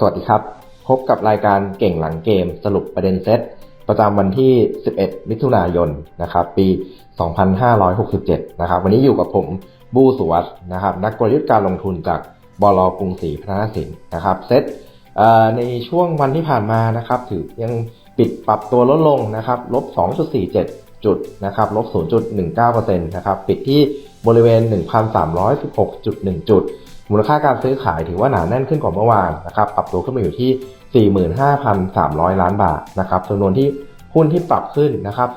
สวัสดีครับ พบกับรายการเก่งหลังเกมสรุปประเด็นเซต ประจำวันที่ 11 มิถุนายนนะครับ ปี 2567 นะครับ วันนี้อยู่กับผมบูสุวัสด์นะครับ นักกลยุทธ์การลงทุนจากบลกรุงศรีพัฒนสินนะครับ เซตในช่วงวันที่ผ่านมานะครับ ถือยังปิดปรับตัวลดลงนะครับลบ 2.47 จุดนะครับลบ 0.19%นะครับ ปิดที่บริเวณ 1,316.1 จุด มูลค่าการซื้อขายถือว่าหนาแน่นขึ้นกว่าเมื่อวานนะครับปรับตัวขึ้นมาอยู่ที่ 45,300 ล้านบาทนะครับจำนวนที่หุ้นที่ปรับขึ้นนะครับ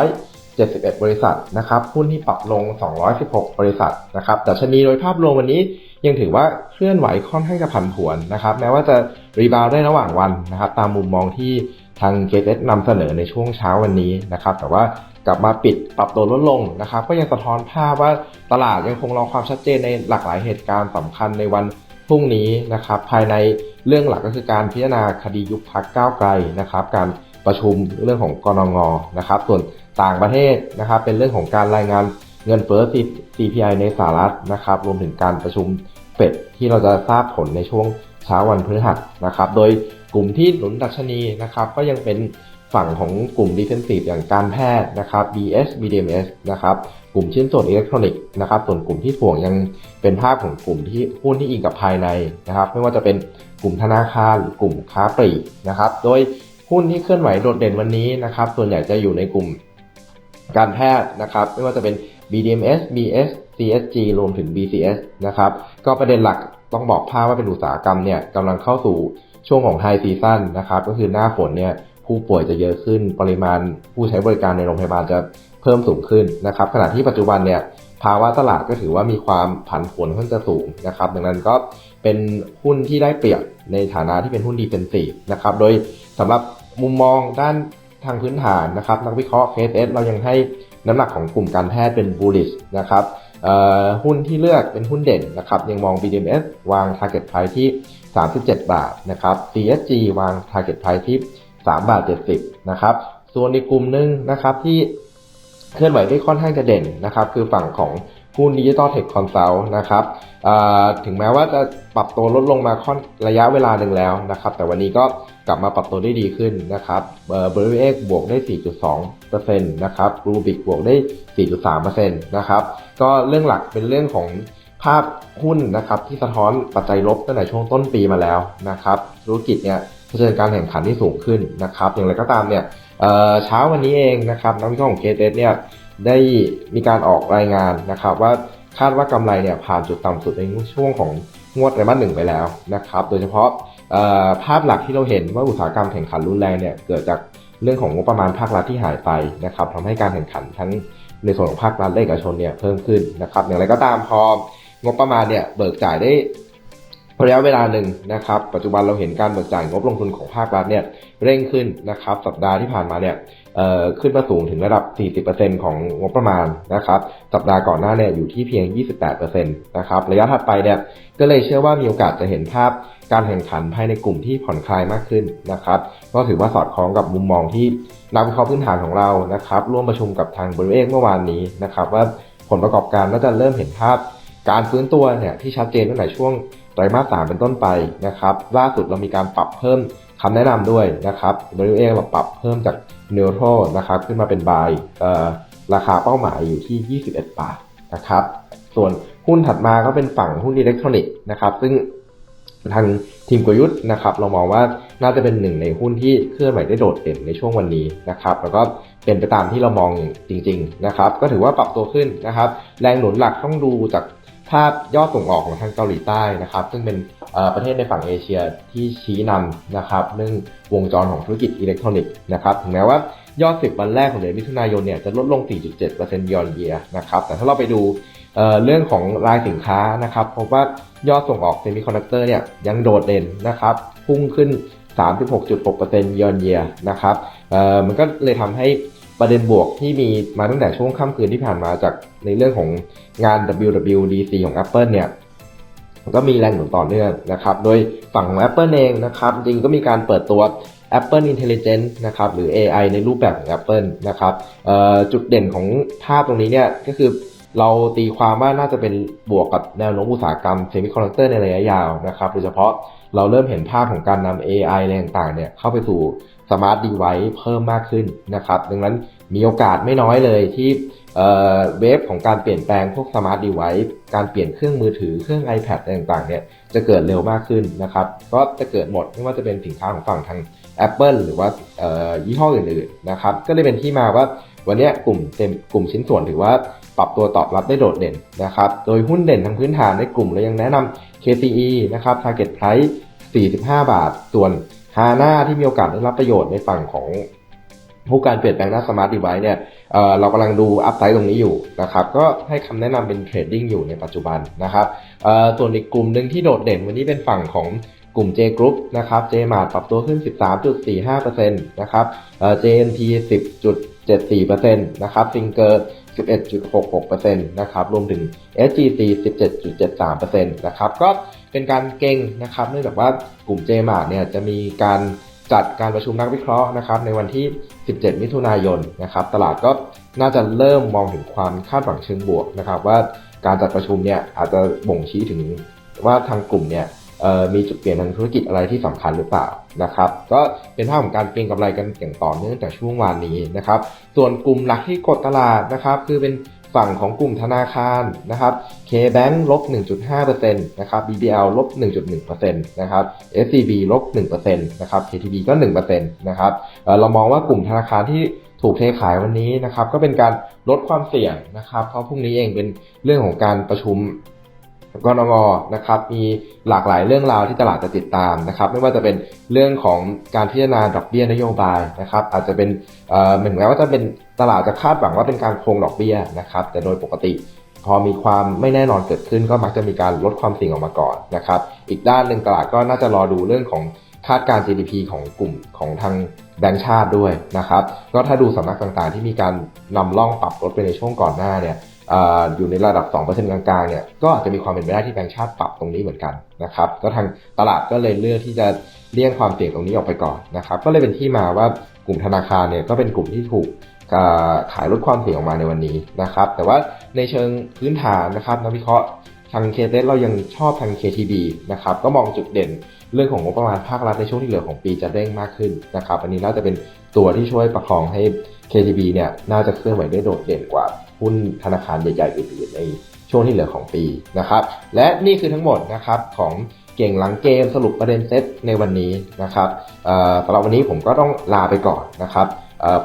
2,271 บริษัทนะครับหุ้นที่ปรับลง 216 บริษัทนะครับแต่ชนีโดยภาพรวมวันนี้ยังถือว่าเคลื่อนไหวค่อนข้างจะผันผวนนะครับแม้ว่าจะรีบาวได้ระหว่างวันนะครับตามมุมมองที่ทางเก s นำเสนอในช่วงเช้าวันนี้นะครับแต่ว่า ลับมาปิดปรับตัวลดลงนะครับ ก็ยังสะท้อนภาพว่าตลาดยังคงรอความชัดเจนในหลากหลายเหตุการณ์สำคัญในวันพรุ่งนี้นะครับ ภายในเรื่องหลักก็คือการพิจารณาคดียุบพักก้าวไกลนะครับ การประชุมเรื่องของกรงงนะครับ ส่วนต่างประเทศนะครับ เป็นเรื่องของการรายงานเงินเฟ้อ CPI ในสหรัฐนะครับ รวมถึงการประชุมเฟดที่เราจะทราบผลในช่วงเช้าวันพฤหัสนะครับ โดยกลุ่มที่หนุนดัชนีนะครับ ก็ยังเป็น ฝั่งของกลุ่ม defensive อย่างการแพทย์นะครับ BS BDMs นะครับ กลุ่มชิ้นส่วนอิเล็กทรอนิกส์นะครับ ส่วนกลุ่มที่ถ่วงยังเป็นภาพของกลุ่มที่หุ้นที่อิงกับภายในนะครับ ไม่ว่าจะเป็นกลุ่มธนาคารหรือกลุ่มค้าปลีกนะครับ โดยหุ้นที่เคลื่อนไหวโดดเด่นวันนี้นะครับ ส่วนใหญ่จะอยู่ในกลุ่มการแพทย์นะครับ ไม่ว่าจะเป็น BDMs BS CSG รวมถึง BCS นะครับ ก็ประเด็นหลักต้องบอกภาพว่าเป็นอุตสาหกรรมเนี่ยกำลังเข้าสู่ช่วงของไฮซีซั่นนะครับ ก็คือหน้าฝนเนี่ยผู้ป่วยจะเยอะขึ้น ปริมาณผู้ใช้บริการในโรงพยาบาลจะเพิ่มสูงขึ้นนะครับ ขณะที่ปัจจุบันเนี่ยภาวะตลาดก็ถือว่ามีความผันผวนค่อนข้างจะสูงนะครับ ดังนั้นก็เป็นหุ้นที่ได้เปรียบในฐานะที่เป็นหุ้นดีเฟนซีฟนะครับ โดยสำหรับมุมมองด้านทางพื้นฐานนะครับ นักวิเคราะห์ KSS เรายังให้น้ำหนักของกลุ่มการแพทย์เป็น bullish นะครับหุ้นที่เลือกเป็นหุ้นเด่นนะครับ ยังมอง BDMs วาง target price ที่ 37 บาทนะครับ CSG วาง target price ที่ 3 บาท 70 นะครับ ส่วนในกลุ่มหนึ่งนะครับที่เคลื่อนไหวได้ค่อนข้างจะเด่นนะครับ คือฝั่งของหุ้นดิจิตอลเทคคอนซัลท์นะครับถึงแม้ว่าจะปรับตัวลดลงมาค่อนระยะเวลาหนึ่งแล้วนะครับ แต่วันนี้ก็กลับมาปรับตัวได้ดีขึ้นนะครับเบอร์เอ็กบวกได้ 4.2%นะครับรูบิกบวกได้ 4.3%นะครับก็เรื่องหลักเป็นเรื่องของภาพหุ้นนะครับที่สะท้อนปัจจัยลบตั้งแต่ช่วงต้นปีมาแล้วนะครับ ธุรกิจเนี่ย เผชิญการแข่งขันที่สูงขึ้นนะครับ อย่างไรก็ตามเนี่ยเช้าวันนี้เองนะครับนักวิเคราะห์ของเคเเนี่ยได้มีการออกรายงานนะครับ ว่าคาดว่ากำไรเนี่ยผ่านจุดต่ำสุดในช่วงของงวดไตรมาสหนึ่งไปแล้วนะครับ โดยเฉพาะภาพหลักที่เราเห็นว่าอุตสาหกรรมแข่งขันรุนแรงเนี่ยเกิดจากเรื่องของงบประมาณภาครัฐที่หายไปนะครับทำให้การแข่งขันทั้งในส่วนของภาครัฐและเอกชนเนี่ยเพิ่มขึ้นนะครับ อย่างไรก็ตามพองบประมาณเนี่ยเบิกจ่ายได้ ระยะเวลาหนึ่งนะครับ ปัจจุบันเราเห็นการเบิกจ่ายงบลงทุนของภาครัฐเนี่ยเร่งขึ้นนะครับ สัปดาห์ที่ผ่านมาเนี่ยขึ้นมาสูงถึงระดับ 40%ของงบประมาณนะครับ สัปดาห์ก่อนหน้าเนี่ยอยู่ที่เพียง 28%นะครับ ระยะถัดไปเนี่ยก็เลยเชื่อว่ามีโอกาสจะเห็นภาพการแข่งขันภายในกลุ่มที่ผ่อนคลายมากขึ้นนะครับ ก็ถือว่าสอดคล้องกับมุมมองที่นักวิเคราะห์พื้นฐานของเรานะครับ ร่วมประชุมกับทางบริเวณเมื่อวานนี้นะครับ ว่าผลประกอบการน่าจะเริ่มเห็นภาพการฟื้นตัวเนี่ยที่ชัดเจนตั้งแต่ช่วง ไตรมาสสามเป็นต้นไปนะครับล่าสุดเรามีการปรับเพิ่มคำแนะนำด้วยนะครับบริเวณเราปรับเพิ่มจากเนโทรนะครับขึ้นมาเป็นบายราคาเป้าหมายอยู่ที่ 21 บาทนะครับ ส่วนหุ้นถัดมาก็เป็นฝั่งหุ้นอิเล็กทรอนิกส์นะครับซึ่งทางทีมกลยุทธ์นะครับเรามองว่าน่าจะเป็นหนึ่งในหุ้นที่เคลื่อนไหวได้โดดเด่นในช่วงวันนี้นะครับแล้วก็เป็นไปตามที่เรามองจริง ๆ นะครับ ก็ถือว่าปรับตัวขึ้นนะครับ แรงหนุนหลักต้องดูจาก ภาพยอดส่งออกของทางเกาหลีใต้นะครับ ซึ่งเป็นประเทศในฝั่งเอเชียที่ชี้นำนะครับเรื่องวงจรของธุรกิจอิเล็กทรอนิกส์นะครับถึงแม้ว่ายอด 10 วันแรกของเดือนมิถุนายนเนี่ยจะลดลง 4.7%ยอนเยียนะครับแต่ถ้าเราไปดูเรื่องของรายสินค้านะครับพบว่ายอดส่งออกเซมิคอนดักเตอร์เนี่ยยังโดดเด่นนะครับพุ่งขึ้น 36.6%ยอนเยียนะครับมันก็เลยทำให้ ประเด็นบวกที่มีมาตั้งแต่ช่วงค่ำคืนที่ผ่านมาจากในเรื่องของงาน WWDC ของ Apple เนี่ยก็มีแรงหนุนต่อเนื่องนะครับ โดยฝั่งของ Apple เองนะครับจริงก็มีการเปิดตัว Apple Intelligence นะครับหรือ AI ในรูปแบบของ Apple นะครับจุดเด่นของภาพตรงนี้เนี่ยก็คือเราตีความว่าน่าจะเป็นบวกกับแนวโน้มอุตสาหกรรมเซมิคอนดักเตอร์ในระยะยาวนะครับโดยเฉพาะ เราเริ่มเห็นภาพของการนำ AI อะไรต่างๆเนี่ยเข้าไปสู่สมาร์ทดีไว c e เพิ่มมากขึ้นนะครับ ดังนั้นมีโอกาสไม่น้อยเลยที่เวฟของการเปลี่ยนแปลงพวกสมาร์ทดีไว c e การเปลี่ยนเครื่องมือถือเครื่อง iPad อะไรต่างๆเนี่ยจะเกิดเร็วมากขึ้นนะครับ ก็จะเกิดหมดไม่ว่าจะเป็นสินค้าของฝั่งทาง Apple หรือว่ายี่ห้ออื่นๆนะครับ ก็เลยเป็นที่มาว่าวันนี้กลุ่มเต็มกลุ่มชิ้นส่วนถือว่า ปรับตัวตอบรับได้โดดเด่นนะครับ โดยหุ้นเด่นทางพื้นฐานในกลุ่มเรายังแนะนำ KCE นะครับ Target Price 45 บาท ส่วนฮาน่าที่มีโอกาสได้รับประโยชน์ในฝั่งของผู้การเปลี่ยนแปลงหน้าสมาร์ทดีไวซ์เนี่ยเเรากำลังดูอัพไซด์ตรงนี้อยู่นะครับ ก็ให้คำแนะนำเป็นเทรดดิ้งอยู่ในปัจจุบันนะครับส่วนอีกกลุ่มหนึ่งที่โดดเด่นวันนี้เป็นฝั่งของกลุ่ม J Group นะครับ J m a r t ปรับตัวขึ้น 13.45%นะครับ JNP 74%นะครับซิงเกอร์11.66%นะครับรวมถึง SGC 17.73%นะครับก็เป็นการเก่งนะครับเนื่องจากว่ากลุ่ม JMART เนี่ยจะมีการจัดการประชุมนักวิเคราะห์นะครับในวันที่ 17 มิถุนายนนะครับตลาดก็น่าจะเริ่มมองถึงความคาดหวังเชิงบวกนะครับว่าการจัดประชุมเนี่ยอาจจะบ่งชี้ถึงว่าทางกลุ่มเนี่ย มีจุดเปลี่ยนทางธุรกิจอะไรที่สำคัญหรือเปล่านะครับก็เป็นภาพของการเก็งกำไรกันอย่างต่อเนื่องแต่ช่วงวานนี้นะครับส่วนกลุ่มหลักที่กดตลาดนะครับคือเป็นฝั่งของกลุ่มธนาคารนะครับ K-Bank ลบ 1.5%นะครับ BBL ลบ 1.1%นะครับ SCB ลบ 1%นะครับ KTB ก็ 1%นะครับเเรามองว่ากลุ่มธนาคารที่ถูกเทขายวันนี้นะครับ ก็เป็นการลดความเสี่ยงนะครับ เพราะพรุ่งนี้เองเป็นเรื่องของการประชุม กรงนะครับมีหลากหลายเรื่องราวที่ตลาดจะติดตามนะครับ ไม่ว่าจะเป็นเรื่องของการพิจารณาดอกเบี้ยนโยบายนะครับ อาจจะเป็นเหมือนแม้ว่าจะเป็นตลาดจะคาดหวังว่าเป็นการคงดอกเบี้ยนะครับ แต่โดยปกติพอมีความไม่แน่นอนเกิดขึ้นก็มักจะมีการลดความเสี่ยงออกมาก่อนนะครับ อีกด้านหนึ่งตลาดก็น่าจะรอดูเรื่องของคาดการ GDP ของกลุ่มของทางแบงก์ชาติด้วยนะครับ ก็ถ้าดูสำนักต่างๆ ที่มีการนำล่องปรับลดไปในช่วงก่อนหน้าเนี่ย อยู่ในระดับ 2%กลางๆเนี่ยก็อาจจะมีความเป็นไปได้ที่แบงก์ชาติปรับตรงนี้เหมือนกันนะครับก็ทางตลาดก็เลยเลือกที่จะเลี่ยงความเสี่ยงตรงนี้ออกไปก่อนนะครับก็เลยเป็นที่มาว่ากลุ่มธนาคารเนี่ยก็เป็นกลุ่มที่ถูกขายลดความเสี่ยงออกมาในวันนี้นะครับแต่ว่าในเชิงพื้นฐานนะครับนักวิเคราะห์ทางเคเเรายังชอบทาง KTB นะครับก็มองจุดเด่นเรื่องของงบประมาณภาครัฐในช่วงที่เหลือของปีจะเร่งมากขึ้นนะครับอันนี้น่าจะเป็นตัวที่ช่วยประคองให้ KTB เนี่ยน่าจะเคลื่อนไหวได้โดดเด่นกว่า หุ้นธนาคารใหญ่ๆอื่นๆในช่วงที่เหลือของปีนะครับ และนี่คือทั้งหมดนะครับของเก่งหลังเกมสรุปประเด็นเซตในวันนี้นะครับเอ่อสำหรับวันนี้ผมก็ต้องลาไปก่อนนะครับ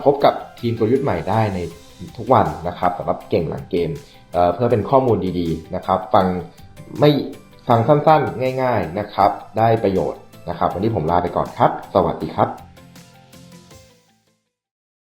พบกับทีมกลยุทธ์ใหม่ได้ในทุกวันนะครับสำหรับเก่งหลังเกมเเพื่อเป็นข้อมูลดีๆนะครับ ฟังไม่ฟังสั้นๆ ง่าย ๆนะครับ ได้ประโยชน์นะครับ วันนี้ผมลาไปก่อนครับ สวัสดีครับ